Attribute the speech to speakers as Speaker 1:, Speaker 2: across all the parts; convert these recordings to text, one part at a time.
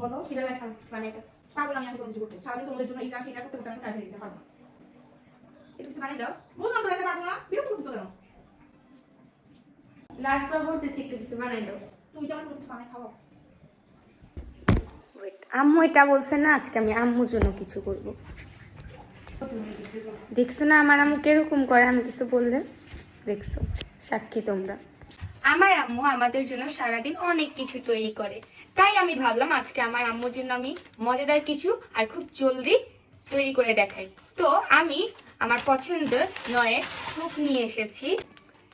Speaker 1: বলো?
Speaker 2: খিদে লাগছে
Speaker 1: পারব না আমি এখন কিছু করতে সারাদিন তোমাদের জন্য এই সেটা করতে করতে আমি টায়ার্ড হয়ে পারব না
Speaker 2: একটু কিছু বানাই দাও।
Speaker 1: বললাম তো কাছে পারব না? বিরক্ত করছ কেন?
Speaker 2: লাস্ট বার বলতেছি একটু কিছু বানাই দাও।
Speaker 1: তুমি তো আমার কোনো কিছু বানায় খাওয়াও।
Speaker 2: আম্মু এটা বলছে না আজকে আমি আম্মুর জন্য কিছু করব। দেখছ না আমার আম্মু কীরকম করে? আমি কিছু বললে দেখছ সাক্ষী তোমরা। আমার আম্মু আমাদের জন্য সারাদিন অনেক কিছু তৈরি করে। তাই আমি ভাবলাম আজকে আমার আম্মুর জন্য আমি মজাদার কিছু আর খুব জলদি তৈরি করে দেখাই। তো আমি আমার পছন্দের নয়ের স্যুপ নিয়ে এসেছি।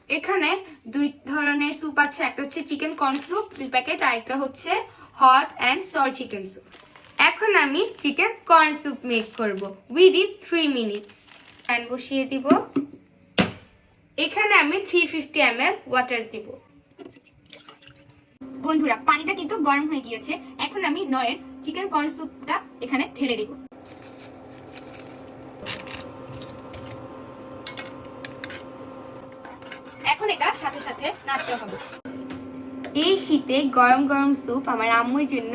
Speaker 2: এখানে দুই ধরনের স্যুপ আছে, একটা হচ্ছে চিকেন কর্ন স্যুপ, দুই প্যাকেট, আর একটা হচ্ছে hot and sour chicken soup. এখন আমি চিকেন কর্ন স্যুপ মেক করব উইদিন থ্রি মিনিটস। প্যান বসিয়ে দিব। এখানে আমি থ্রি ফিফটি এম ওয়াটার দিব। বন্ধুরা, পানিটা কিন্তু গরম হয়ে গিয়েছে। এখন আমি নয়ের চিকেন কর্ন স্যুপটা এখানে ঢেলে দিব। এখন এটা সাথে সাথে নাড়তে হবে। এই শীতে গরম গরম স্যুপ আমার আম্মুর জন্য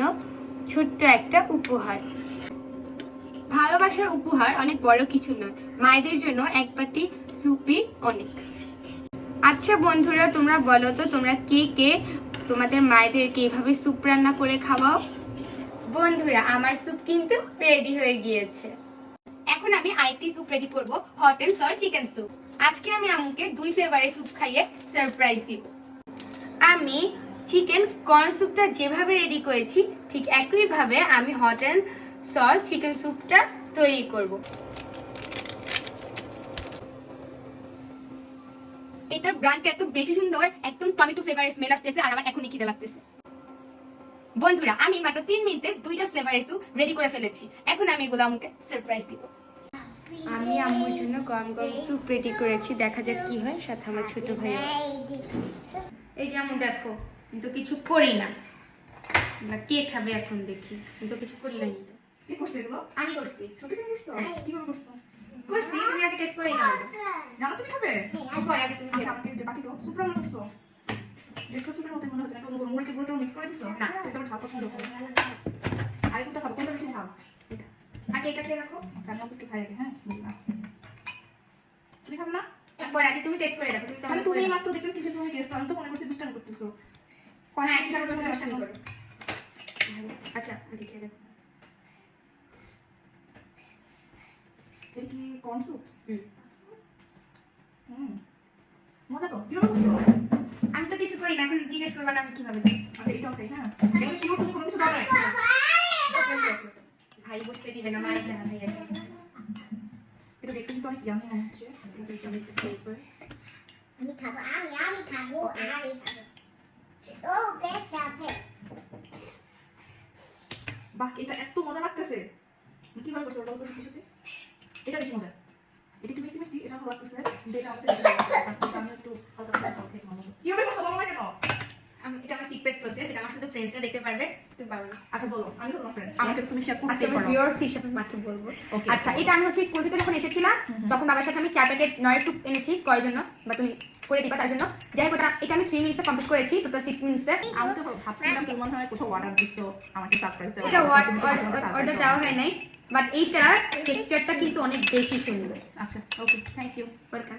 Speaker 2: ছোট্ট একটা উপহার। ভালোবাসার উপহার অনেক বড় কিছু নয়। মায়েদের জন্য এক বাটি স্যুপই অনেক। আচ্ছা বন্ধুরা, তোমরা বলো তো, তোমরা কে কে তোমাদের মায়েদেরকে এভাবে স্যুপ রান্না করে খাওয়াও? বন্ধুরা, আমার স্যুপ কিন্তু রেডি হয়ে গিয়েছে। এখন আমি আরেকটি স্যুপ রেডি করব hot and sour chicken soup আজকে আমি আম্মুকে দুই ফ্লেভারের স্যুপ খাইয়ে সারপ্রাইজ দিব। আমি চিকেন কর্ন স্যুপটা যেভাবে রেডি করেছি, ঠিক একইভাবে আমি হট অ্যান্ড সর চিকেন স্যুপটা তৈরি করব। এটার ব্র্যান্ডটা এত বেশি সুন্দর একদম টমেটো ফ্লেভারের স্মেল আসতেছে আর আমার এখনই খিদে লাগতেছে। বন্ধুরা আমি মাত্র তিন মিনিটে দুইটা ফ্লেভারের স্যুপ রেডি করে ফেলেছি। এখন আমি এগুলো আমাকে সারপ্রাইজ দিব। আমি আম্মুর জন্য গরম গরম স্যুপ রেডি করেছি দেখা যাক কি হয় সাথে আমার ছোট ভাই এই যে আমি দেখো কিন্তু কিছু করি না। কে খাবে এখন দেখি? কিন্তু কিছু করি নাই।
Speaker 1: কি করছে এগুলো?
Speaker 2: আমি করছি।
Speaker 1: সত্যি তুমি করছ?
Speaker 2: হ্যাঁ।
Speaker 1: কীভাবে করছ?
Speaker 2: করছি তুমি আগে টেস্ট করে নাও।
Speaker 1: জানো তুমি খাবে?
Speaker 2: পরে আগে তুমি
Speaker 1: আচ্ছা আমাকে যে বাটি দাও। সুপ রান্না করছ? দেখো সুপের মতো মনে হচ্ছে। না কোনো মরিচের গুঁড়োটাও মিক্স করে দিছো?
Speaker 2: না।
Speaker 1: তুমি তোমার ঝাল পছন্দ করো। আর কোনটা খাব? কোনটা বেশি ঝাল?
Speaker 2: আগে এটা খেয়ে রাখো
Speaker 1: আচ্ছা একটু খাই আগে হ্যাঁ? বিসমিল্লাহ। তুমি খাবে না?
Speaker 2: পরে আগে তুমি টেস্ট করে দেখো তুমি
Speaker 1: তাহলে তুমি মাত্র দেখলে কিছু তুমি গেছো? আমি তো মনে করছি দুষ্টামি করতেছো।
Speaker 2: হ্যাঁ
Speaker 1: কয়েক।
Speaker 2: আচ্ছা আগে খেয়ে দেখো।
Speaker 1: এটা কি কর্ন স্যুপ
Speaker 2: হুম।
Speaker 1: হুম। মজা তো। কীভাবে
Speaker 2: আমি তো কিছু করি না এখন জিজ্ঞেস করবা না আমি কীভাবে
Speaker 1: আচ্ছা এটা হ্যাঁ। শিওর তুমি কোনো কিছু দাও না।
Speaker 2: ভাই বসতে দিবে না মায়ের জানা ভাই
Speaker 1: এটা দেখতে কিন্তু অনেক ইয়ামি মনে হচ্ছে।
Speaker 3: আমি খাব আমি আমি খাব আমি খাব। ও বেশ সাথে
Speaker 1: বাহ এটা এত মজা লাগতেছে। তুমি কীভাবে করছ? এটা বেশি মজা এটা একটু মিষ্টি মিষ্টি এটা হলো এটা আমাদের আমি একটু হালকা হালকা খাওয়া খেয়ে মজা কীভাবে করছ বলো না কেন
Speaker 2: আমি এটা আমার সিক্রেট প্রসেস এটা আমার শুধু ফ্রেন্ডসরা দেখতে পারবে। তুমি পারবে।
Speaker 1: আচ্ছা বলো আমি তো আমাকে তুমি শেয়ার করতে পারো।
Speaker 2: ভিউয়ার্স হিসেবে মাত্র বলব। আচ্ছা এটা আমি হচ্ছে স্কুল থেকে যখন এসেছিলাম। তখন বাবার সাথে আমি চার প্যাকেট নয়ের স্যুপ এনেছি জন্য বা তুমি করে দিবা তার জন্য। যাই হোক এটা আমি থ্রি মিনিটসে কমপ্লিট করেছি টোটাল সিক্স মিনিটসে
Speaker 1: আমি তো ভাবছিলাম তুমি হয় কোথাও অর্ডার দিছো আমাকে সারপ্রাইজ দেওয়া
Speaker 2: এটা অর্ডার দেওয়া হয় নাই বাট এইটার টেক্সচারটা কিন্তু অনেক বেশি সুন্দর।
Speaker 1: আচ্ছা ওকে থ্যাংক ইউ
Speaker 2: ওয়েলকাম